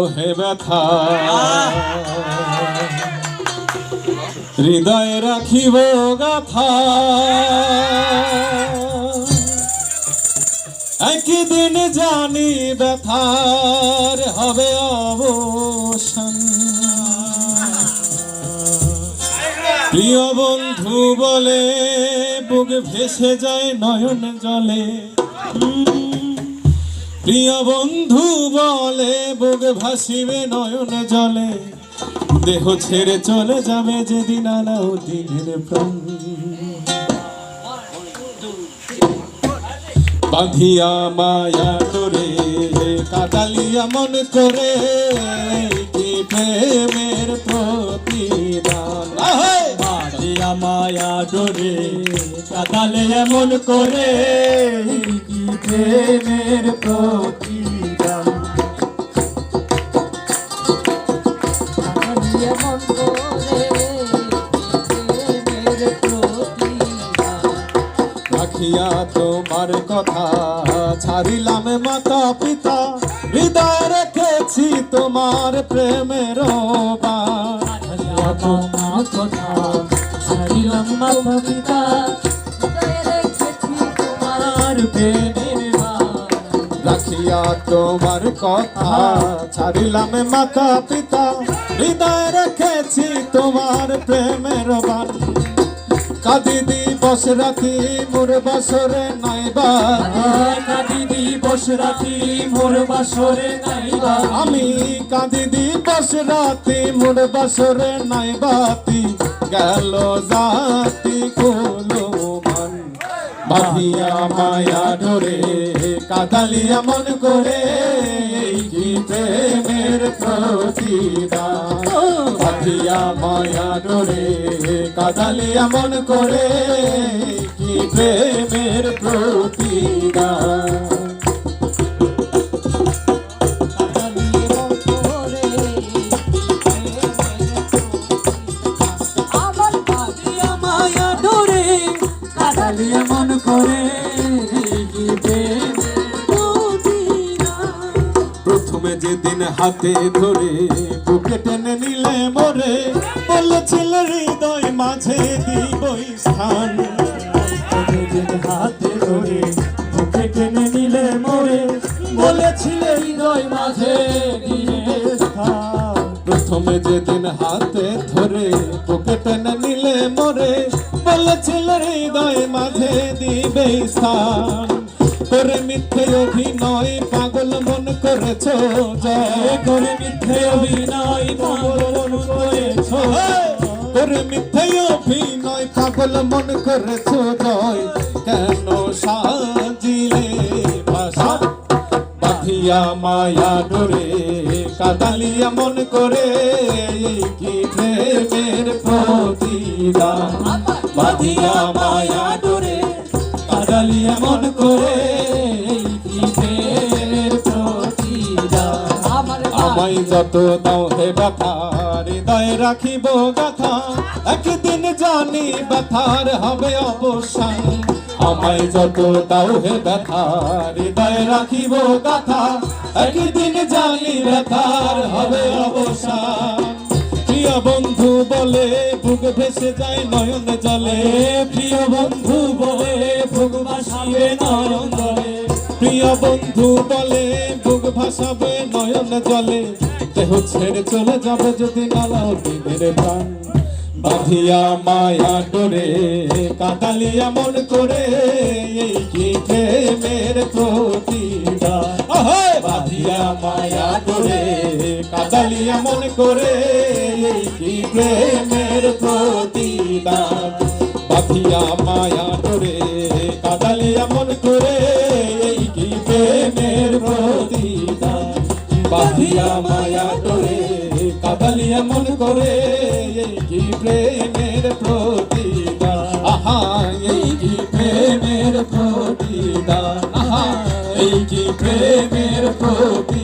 হে ব্যথা। হৃদয়ে রাখিব গাথা। একদিন জানি ব্যথার হবে অবসান। প্রিয় বন্ধু বলে, বুক ভেসে যায় নয়ন জলে। প্রিয় বন্ধু বলে, বুক ভাসিবে নয়ন জলে দেহ ছেড়ে চলে যাবে যেদিন আলাউদ্দিনের প্রাণ বাঁধিয়া মায়া ডোরে কাদালিয়া মন করে কি প্রেমের আহে! মায়া ডোরে, কাদালে এমন করে কি প্রেমের প্রতিদান রাখিয়া তোমার কথা ছাড়িলাম মাতা পিতা, হৃদয় রেখেছি তোমার প্রেমের। তোমার কথা ছাড়িলাম মাতা পিতা তোমার। রাখিয়া তোমার কথা ছাড়িলাম মাতা পিতা। হৃদয় রেখেছি তোমার প্রেমের বাণ। কাদি দিবস রাতি মোর বসরে নাইবা কাঁদি দিবস রাতি মোর বাসরে নাইবা আমি কাঁদি দিবস রাতি মোর বসরে নাইবাতি গেল জাতি কোলো মান। মায়া ডোরে কাদালিয়া মন করে কি প্রেমের প্রতিদান? বাঁধিয়া মায়া ডোরে কাদালিয়া মন করে কি প্রেমের প্রতিদান? কাদালি এমন করে। প্রথমে যেদিন হাতে ধরে বুকে টেনে নিলে মরে, বলেছিল হৃদয় মাঝে দিবই স্থান নিজের হাতে ধরে মুখে টেনে নিলে মোরে, বলেছিলে হৃদয় মাঝে দিয়ে স্থান প্রথমে যেদিন হাতে ধরে বুকে টেনে নিলে মরে বলেছিল হৃদয় মাঝে দিবে স্থান। করে মিথ্যে অভিনয় পাগল মন করেছ জয়। করে মিথ্যে অভিনয় পাগল করেছ করে মিথ্যে অভিনয় পাগল মন করেছ জয়। কেন সাজিলে ভাষা? বাঁধিয়া মায়া ডোরে কাদালিয়া মন করে কি প্রেমের প্রতিদান? বাঁধিয়া মায়া ডোরে কাদালিয়া মন করে আমায় যত দাও হে ব্যথা হৃদয়ে রাখিব গাথা। একদিন জানি ব্যথার হবে অবসান। আমায় যত দাও হে ব্যথা হৃদয়ে রাখিব গাথা। একদিন জানি ব্যথার হবে অবসান। প্রিয় বন্ধু বলে বুক ভেসে যায় নয়ন জলে প্রিয় বন্ধু বলে বুক ভাসাবে নয়ন জলে। প্রিয় বন্ধু বলে বুক ভাসাবে নয়ন জলে। দেহ ছেড়ে চলে যাবে যদি নালাউদ্দিনের প্রাণ। বাঁধিয়া মায়া ডোরে কাদালিয়া মন করে, এই কি প্রেমের আহে! বাঁধিয়া মায়া ডোরে কাদালিয়া মন করে, এই কি প্রেমের প্রতিদান বাঁধিয়া মায়া ডোরে কাদালিয়া মন করে এই কি প্রেমের প্রতিদান? বাঁধিয়া মায়া ডোরে কাদালিয়া মন করে এই কি প্রেমের প্রতিদান? আহা, এই কি প্রেমের প্রতিদান? আহা, এই কি প্রেমের প্রতিদান